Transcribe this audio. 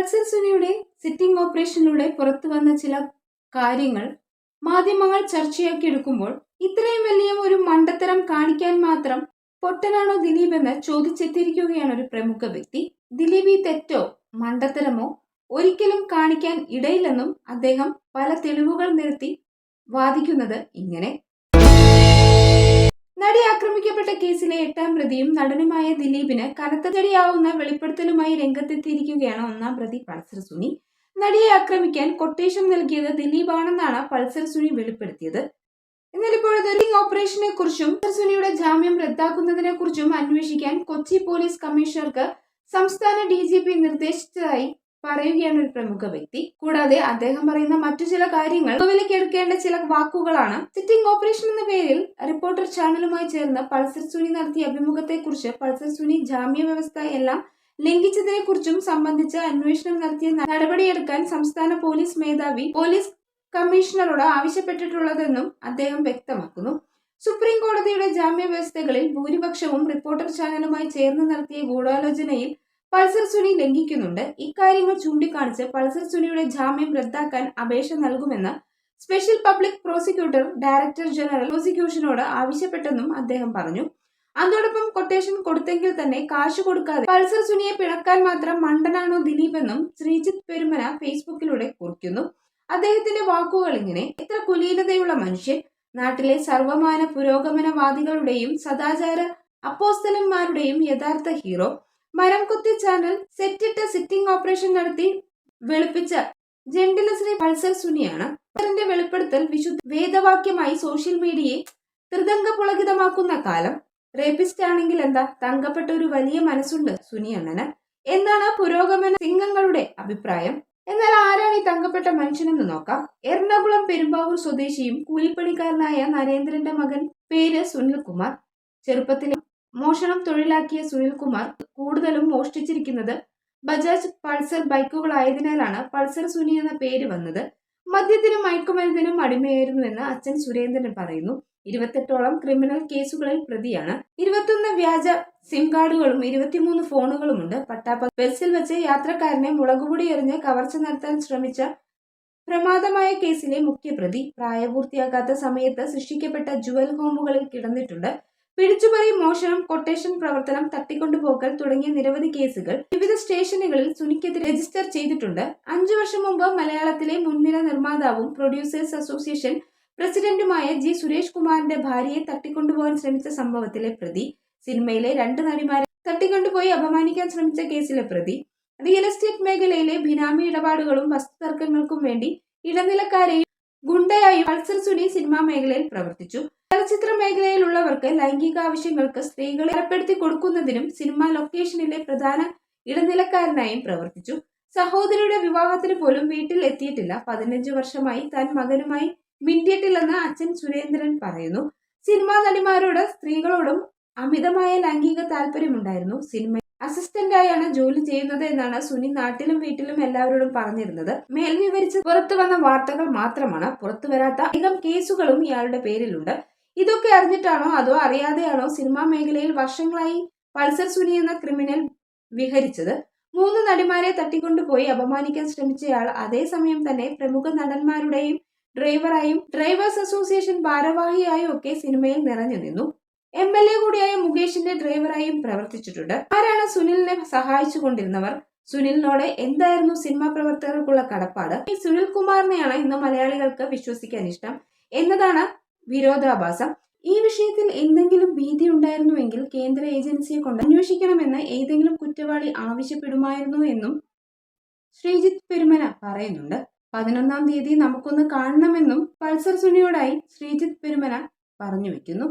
Pulsar സുനിയുടെ sitting ഓപ്പറേഷനിലൂടെ പുറത്തു വന്ന ചില കാര്യങ്ങൾ മാധ്യമങ്ങൾ ചർച്ചയാക്കി എടുക്കുമ്പോൾ ഇത്രയും വലിയ ഒരു മണ്ടത്തരം കാണിക്കാൻ മാത്രം പൊട്ടനാണോ ദിലീപ് എന്ന് ചോദിച്ചെത്തിയിരിക്കുകയാണ് ഒരു പ്രമുഖ വ്യക്തി. ദിലീപ് ഈ തെറ്റോ മണ്ടത്തരമോ ഒരിക്കലും കാണിക്കാൻ ഇടയില്ലെന്നും അദ്ദേഹം പല തെളിവുകൾ നിരത്തി വാദിക്കുന്നത് ഇങ്ങനെ. നടി ആക്രമിക്കപ്പെട്ട കേസിലെ എട്ടാം പ്രതിയും നടനുമായ ദിലീപിന് കനത്ത ചെടിയാവുന്ന വെളിപ്പെടുത്തലുമായി രംഗത്തെത്തിയിരിക്കുകയാണ് ഒന്നാം പ്രതി പൾസർ സുനി. നടിയെ ആക്രമിക്കാൻ കൊട്ടേഷൻ നൽകിയത് ദിലീപാണെന്നാണ് പൾസർ സുനി വെളിപ്പെടുത്തിയത്. എന്നാൽ ഇപ്പോഴത്തെ ദുരിങ് ഓപ്പറേഷനെ കുറിച്ചും സുനിയുടെ ജാമ്യം റദ്ദാക്കുന്നതിനെ കുറിച്ചും അന്വേഷിക്കാൻ കൊച്ചി പോലീസ് കമ്മീഷണർക്ക് സംസ്ഥാന ഡി നിർദ്ദേശിച്ചതായി പറയുകയാണ് ഒരു പ്രമുഖ വ്യക്തി. കൂടാതെ അദ്ദേഹം പറയുന്ന മറ്റു ചില കാര്യങ്ങൾ മുഖവിലേക്ക് കേൾക്കേണ്ട ചില വാക്കുകളാണ്. സിറ്റിംഗ് ഓപ്പറേഷൻ എന്ന പേരിൽ റിപ്പോർട്ടർ ചാനലുമായി ചേർന്ന് പൾസർ സുനി നടത്തിയ അഭിമുഖത്തെക്കുറിച്ച് പൾസർ സുനി ജാമ്യ വ്യവസ്ഥ എല്ലാം ലംഘിച്ചതിനെ കുറിച്ചും സംബന്ധിച്ച് അന്വേഷണം നടത്തിയ നടപടിയെടുക്കാൻ സംസ്ഥാന പോലീസ് മേധാവി പോലീസ് കമ്മീഷണറോട് ആവശ്യപ്പെട്ടിട്ടുള്ളതെന്നും അദ്ദേഹം വ്യക്തമാക്കുന്നു. സുപ്രീം കോടതിയുടെ ജാമ്യ വ്യവസ്ഥകളിൽ ഭൂരിപക്ഷവും റിപ്പോർട്ടർ ചാനലുമായി ചേർന്ന് നടത്തിയ ഗൂഢാലോചനയിൽ പൾസർ സുനി ലംഘിക്കുന്നുണ്ട്. ഇക്കാര്യങ്ങൾ ചൂണ്ടിക്കാണിച്ച് പൾസർ സുനിയുടെ ജാമ്യം റദ്ദാക്കാൻ അപേക്ഷ നൽകുമെന്ന് special public prosecutor director general പ്രോസിക്യൂഷനോട് ആവശ്യപ്പെട്ടെന്നും അദ്ദേഹം പറഞ്ഞു. അതോടൊപ്പം കൊട്ടേഷൻ കൊടുത്തെങ്കിൽ തന്നെ കാശ് കൊടുക്കാതെ പൾസർ സുനിയെ പിണക്കാൻ മാത്രം മണ്ടനാണോ ദിലീപെന്നും ശ്രീജിത്ത് പെരുമന ഫേസ്ബുക്കിലൂടെ കുറിക്കുന്നു. അദ്ദേഹത്തിന്റെ വാക്കുകൾ ഇങ്ങനെ എത്ര കുലീനതയുള്ള മനുഷ്യൻ. നാട്ടിലെ സർവമാന പുരോഗമനവാദികളുടെയും സദാചാര അപ്പോസ്തലന്മാരുടെയും യഥാർത്ഥ ഹീറോ. മരംകുത്തി ചാനൽ സെറ്റിട്ട് സിറ്റിംഗ് ഓപ്പറേഷൻ നടത്തി വെളുപ്പിച്ച ജെന്റിലശ്രീ പൾസർ സുനിയാണ്. പൾസറിന്റെ വെളിപ്പെടുത്തൽ വിശുദ്ധ വേദവാക്യമായി സോഷ്യൽ മീഡിയയെ ത്രിതംഗ പുളകിതമാക്കുന്ന കാലം. റേപ്പിസ്റ്റ് ആണെങ്കിൽ എന്താ? തങ്കപ്പെട്ട ഒരു വലിയ മനസ്സുണ്ട് സുനി അണ്ണന്. എന്നാണ് പുരോഗമന സിംഗങ്ങളുടെ അഭിപ്രായം? എന്നാൽ ആരാണ് ഈ തങ്കപ്പെട്ട മനുഷ്യനെന്ന് നോക്കാം. എറണാകുളം പെരുമ്പാവൂർ സ്വദേശിയും കൂലിപ്പണിക്കാരനായ നരേന്ദ്രന്റെ മകൻ പേര് സുനിൽകുമാർ. ചെറുപ്പത്തിൽ മോഷണം തൊഴിലാക്കിയ സുനിൽകുമാർ കൂടുതലും മോഷ്ടിച്ചിരിക്കുന്നത് ബജാജ് പൾസർ ബൈക്കുകളായതിനാലാണ് പൾസർ സുനി എന്ന പേര് വന്നത്. മദ്യത്തിനും മയക്കുമരുന്നിനും അടിമയായിരുന്നുവെന്ന് അച്ഛൻ സുരേന്ദ്രൻ പറയുന്നു. ഇരുപത്തെട്ടോളം ക്രിമിനൽ കേസുകളിൽ പ്രതിയാണ്. ഇരുപത്തൊന്ന് വ്യാജ സിം കാർഡുകളും ഇരുപത്തിമൂന്ന് ഫോണുകളുമുണ്ട്. പട്ടാപ്പ ബസ്സിൽ വെച്ച് യാത്രക്കാരനെ മുളകുപൊടി എറിഞ്ഞ് കവർച്ച നടത്താൻ ശ്രമിച്ച പ്രമാദമായ കേസിലെ മുഖ്യപ്രതി പ്രായപൂർത്തിയാകാത്ത സമയത്ത് സൃഷ്ടിക്കപ്പെട്ട ജുവൽ ഹോമുകളിൽ കിടന്നിട്ടുണ്ട്. പിടിച്ചുപറി മോഷണം കൊട്ടേഷൻ പ്രവർത്തനം തട്ടിക്കൊണ്ടുപോക്കൽ തുടങ്ങിയ നിരവധി കേസുകൾ വിവിധ സ്റ്റേഷനുകളിൽ സുനിക്കെതിരെ രജിസ്റ്റർ ചെയ്തിട്ടുണ്ട്. അഞ്ചു വർഷം മുമ്പ് മലയാളത്തിലെ മുൻനിര നിർമ്മാതാവും പ്രൊഡ്യൂസേഴ്സ് അസോസിയേഷൻ പ്രസിഡന്റുമായ ജി സുരേഷ് കുമാറിന്റെ ഭാര്യയെ തട്ടിക്കൊണ്ടുപോകാൻ ശ്രമിച്ച സംഭവത്തിലെ പ്രതി സിനിമയിലെ രണ്ട് നടിമാരെ തട്ടിക്കൊണ്ടുപോയി അപമാനിക്കാൻ ശ്രമിച്ച കേസിലെ പ്രതി റിയൽ എസ്റ്റേറ്റ് മേഖലയിലെ ബിനാമി ഇടപാടുകളും വസ്തുതർക്കങ്ങൾക്കും വേണ്ടി ഇടനിലക്കാരെയും ഗുണ്ടയായും പൾസർ സുനി സിനിമാ മേഖലയിൽ പ്രവർത്തിച്ചു. ചലച്ചിത്ര മേഖലയിലുള്ളവർക്ക് ലൈംഗിക ആവശ്യങ്ങൾക്ക് സ്ത്രീകളെ ഏർപ്പെടുത്തി കൊടുക്കുന്നതിനും സിനിമ ലൊക്കേഷനിലെ പ്രധാന ഇടനിലക്കാരനായും പ്രവർത്തിച്ചു. സഹോദരിയുടെ വിവാഹത്തിന് പോലും വീട്ടിൽ എത്തിയിട്ടില്ല. പതിനഞ്ച് വർഷമായി താൻ മകനുമായി മിണ്ടിയിട്ടില്ലെന്ന് അച്ഛൻ സുരേന്ദ്രൻ പറയുന്നു. സിനിമാ നടിമാരോട് സ്ത്രീകളോടും അമിതമായ ലൈംഗിക താല്പര്യമുണ്ടായിരുന്നു. സിനിമ അസിസ്റ്റന്റായാണ് ജോലി ചെയ്യുന്നത് എന്നാണ് സുനി നാട്ടിലും വീട്ടിലും എല്ലാവരോടും പറഞ്ഞിരുന്നത്. മേൽ വിവരിച്ച് പുറത്തു വന്ന വാർത്തകൾ മാത്രമാണ്. പുറത്തു വരാത്ത അധികം കേസുകളും ഇയാളുടെ പേരിലുണ്ട്. ഇതൊക്കെ അറിഞ്ഞിട്ടാണോ അതോ അറിയാതെയാണോ സിനിമാ മേഖലയിൽ വർഷങ്ങളായി പൾസർ സുനി എന്ന ക്രിമിനൽ വിഹരിച്ചത്? മൂന്ന് നടിമാരെ തട്ടിക്കൊണ്ടുപോയി അപമാനിക്കാൻ ശ്രമിച്ചയാൾ അതേസമയം തന്നെ പ്രമുഖ നടന്മാരുടെയും ഡ്രൈവറായും ഡ്രൈവേഴ്സ് അസോസിയേഷൻ ഭാരവാഹിയായും ഒക്കെ സിനിമയിൽ നിറഞ്ഞു നിന്നു. എം എൽ എ കൂടിയായ മുകേഷിന്റെ ഡ്രൈവറായും പ്രവർത്തിച്ചിട്ടുണ്ട്. ആരാണ് സുനിലിനെ സഹായിച്ചുകൊണ്ടിരുന്നവർ? സുനിലിനോട് എന്തായിരുന്നു സിനിമാ പ്രവർത്തകർക്കുള്ള കടപ്പാട്? ഈ സുനിൽ കുമാറിനെയാണ് ഇന്ന് മലയാളികൾക്ക് വിശ്വസിക്കാൻ ഇഷ്ടം. എന്നതാണ് വിരോധാഭാസം. ഈ വിഷയത്തിൽ എന്തെങ്കിലും ഭീതി ഉണ്ടായിരുന്നുവെങ്കിൽ കേന്ദ്ര ഏജൻസിയെ കൊണ്ട് അന്വേഷിക്കണമെന്ന് ഏതെങ്കിലും കുറ്റവാളി ആവശ്യപ്പെടുമായിരുന്നു എന്നും ശ്രീജിത്ത് പെരുമന പറയുന്നുണ്ട്. പതിനൊന്നാം തീയതി നമുക്കൊന്ന് കാണണമെന്നും പൾസർ സുനിയോടായി ശ്രീജിത്ത് പെരുമന പറഞ്ഞു വെക്കുന്നു.